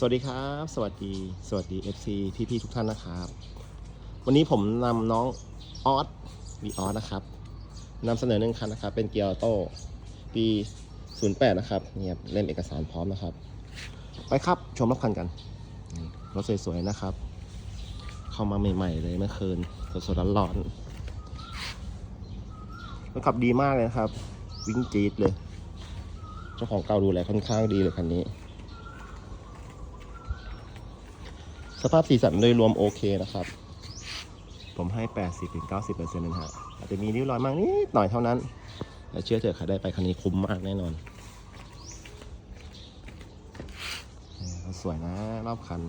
สวัสดีครับ สวัสดีสวัสดี FC พี่ๆทุกท่านนะครับ วันนี้ผมนำน้องออสวีออสนะครับนำเสนอหนึ่งคันนะครับ เป็นเกียร์โต้ปี 08 นะครับเนี่ยเล่มเอกสารพร้อมนะครับ ไปครับชมรถคันกันรถสวยๆนะครับ เข้ามาใหม่ๆเลยเมื่อคืนสดๆร้อนๆรถขับดีมากเลยครับ วิ่งจี๊ดเลย เจ้าของเก่าดูแลค่อนข้างดีเลยคันนี้ สภาพสีสันโดยรวมโอเคนะครับ ผมให้ 80-90%นะฮะอาจจะมีริ้วรอยมากนิดหน่อยเท่านั้นแต่เชื่อเถอะใครได้ไปคันนี้คุ้มมากแน่นอนนี่สวยนะรอบคัน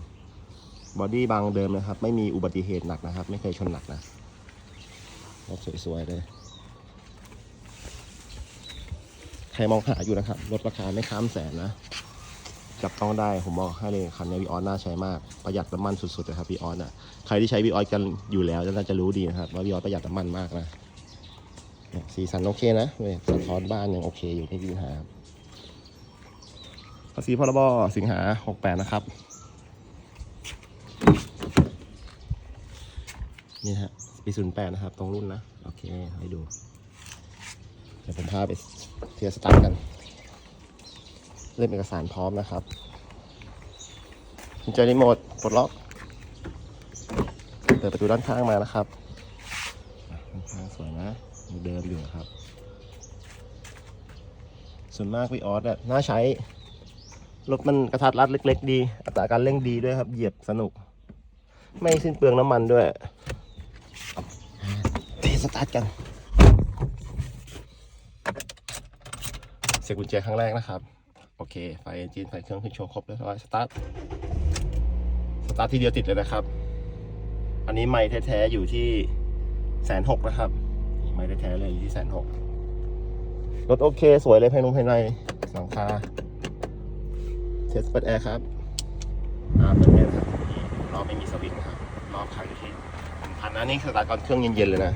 บอดี้บางเดิมนะครับ ไม่มีอุบัติเหตุหนักนะครับ ไม่เคยชนหนักนะรถสวยๆเลยใครมองหาอยู่นะครับ รถราคาไม่ข้ามแสนนะ จับต้องได้ผมบอกให้เลยคันนี้วีออสน่าใช้มาก ประหยัดน้ำมันสุดๆเลยครับวีออสอะใครที่ใช้วีออสกันอยู่แล้วน่าจะรู้ดีนะครับว่าวีออสประหยัดน้ำมันมากนะเนี่ยสีสันโอเคนะเว้ยสะท้อนบ้านยังโอเคอยู่ไม่มีปัญหาภาษีพรบสิงหา68นะครับ นี่ฮะปี08นย์แปดนะครับ ตรงรุ่นนะ โอเค ให้ดู เดี๋ยวผมพาไปเทียร์สตาร์ทกัน เล่มเอกสารพร้อมนะครับกุญแจรีโมทปลดล็อกเปิดประตูด้านข้างมานะครับด้านข้างสวยนะยังเดิมอยู่นะครับ ส่วนมากวีออสอะน่าใช้รถมันกระทัดรัดเล็ก ๆ ดี อัตราการเร่งดีด้วยครับ เหยียบสนุก ไม่สิ้นเปลืองน้ำมันด้วยเทสตาร์ทกัน เสียบกุญแจครั้งแรกนะครับ โอเค ไฟเอนจินไฟเครื่องขึ้นโชว์ครบเรียบร้อยสตาร์ท สตาร์ททีเดียวติดเลยนะครับ อันนี้ไม่แท้ๆอยู่ที่แสนหกนะครับ ไม่แท้ๆเลยอยู่ที่แสนหกรถโอเค สวยเลยภายในภายในหลังคาเทสเปิดแอร์ครับอ่าเปิดแอร์ครับรอบไม่มีสวิตช์นะครับรอบคันอยู่ที่พันอันนี้สตาร์ทก่อนเครื่องเย็นๆเลยนะ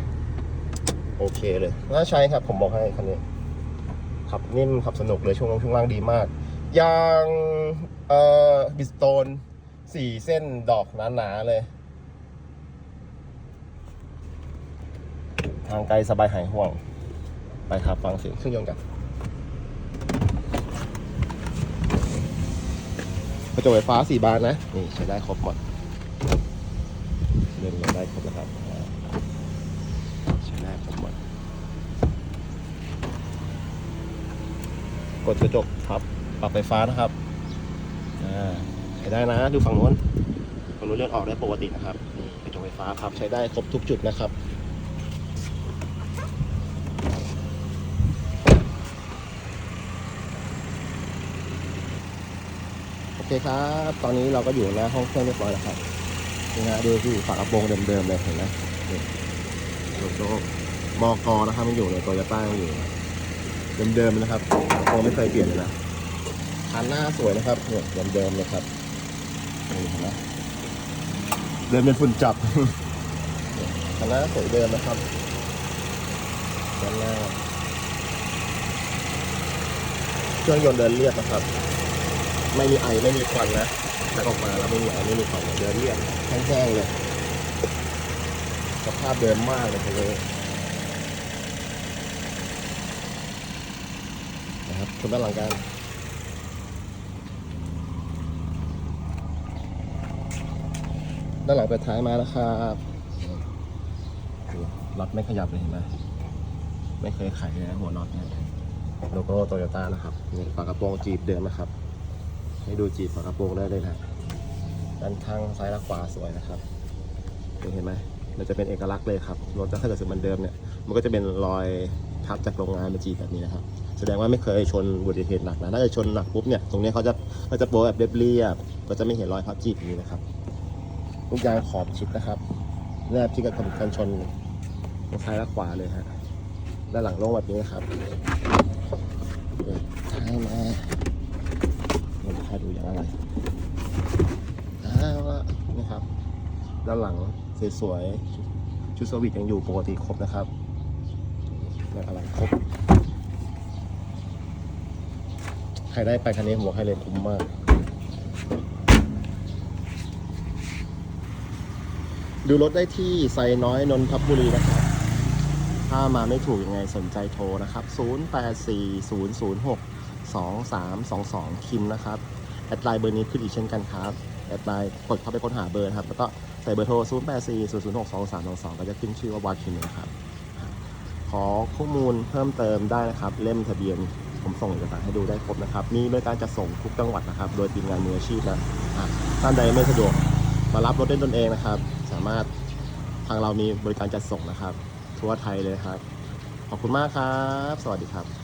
โอเคเลยน่าใช้ครับผมบอกให้คันนี้ ขับนิ่มขับสนุกเลยช่วงลงช่วงล่างดีมาก ยางเอ่อบิสโตนสี่เส้นดอกหนาๆเลย ทางไกลสบายหายห่วง ไปครับฟังเสียงเครื่องยนต์กันกระจกไฟฟ้าสี่บานนะ นี่ใช้ได้ครบหมดเรื่องยังได้ครบนะครับอ่าใช้ได้ครบหมด กดกระจกครับปรับไฟฟ้านะครับอ่าใช้ได้นะ ดูฝั่งนู้นฝั่งนู้นเลื่อนออกได้ปกตินะครับนี่กระจกไฟฟ้าครับใช้ได้ครบทุกจุดนะครับโอเคครับ ตอนนี้เราก็อยู่หน้าห้องเครื่องเรียบร้อยแล้วครับนี่นะดูที่ฝากระโปรงเดิมๆเลยเห็นไหมนี่โลโก้มอกอนะครับมันอยู่ในโตโยต้าอยู่ เดิมๆนะครับโอ้ไม่เคยเปลี่ยนเลยนะคันหน้าสวยนะครับเนี่ยเดิมๆเลยครับนี่เห็นไหมเดิมเป็นฝุ่นจับคันหน้าสวยเดิมนะครับด้านหน้าเครื่องยนต์เดินเรียบนะครับ ไม่มีไอไม่มีควันนะถ้าออกมาแล้วไม่มีไอไม่มีควันเดินเรียบแห้งๆเลยสภาพเดิมมากเลยคัน นะครับชมด้านหลังกันด้านหลังเปิดท้ายมาแล้วครับน็อตไม่ขยับเลยเห็นไหมไม่เคยไขเลยนะหัวน็อตเนี่ยโลโก้โตโยต้านะครับนี่ฝากระโปรงจีบเดิมนะครับ ให้ดูจีบฝากระโปรงได้เลยนะด้านข้างซ้ายและขวาสวยนะครับเห็นไหมมันจะเป็นเอกลักษณ์เลยครับรถถ้าเกิดสึกมันเดิมเนี่ยมันก็จะเป็นรอยทับจากโรงงานมาจีบแบบนี้นะครับ ดงว่าไม่เคยชนอุบัติเหตุหนักนะถ้าจะชนหนักปุ๊บเนี่ยตรงนี้เขาจะเขาจะโปรแบบเรียบๆก็จะไม่เห็นรอยพับจีบอย่างนี้นะครับลูกยางขอบชิดนะครับแนบชิดกับกันชนทั้งซ้ายและขวาเลยฮะด้านหลังโล่งแบบนี้ครับท้ายมาเราจะพาดูอย่างอะไรเอาละนี่ครับ ด้านหลังสวยๆชุดสวิตยังอยู่ปกติครบนะครับ อะไรครบ ใครได้ไปคันนี้ผมบอกให้เลยคุ้มมาก ดูรถได้ที่ไซน้อยนนทบบุรีนะครับ ถ้ามาไม่ถูกยังไงสนใจโทรนะครับ 0840062322 คิมนะครับ แอดไลน์เบอร์นี้ขึ้นอีกเช่นกันครับ แอดไลน์กดเข้าไปค้นหาเบอร์ครับ แล้วก็ใส่เบอร์โทร 0840062322 ก็จะขึ้นชื่อว่าวาคิมนะครับ ขอข้อมูลเพิ่มเติมได้นะครับ เล่มทะเบียน ผมส่งเอกสารให้ดูได้ครบนะครับ มีบริการจัดส่งทุกจังหวัดนะครับ โดยทีมงานมืออาชีพนะอะท่านใดไม่สะดวกมารับรถได้ตนเองนะครับ สามารถทางเรามีบริการจัดส่งนะครับ ทั่วไทยเลยครับ ขอบคุณมากครับ สวัสดีครับ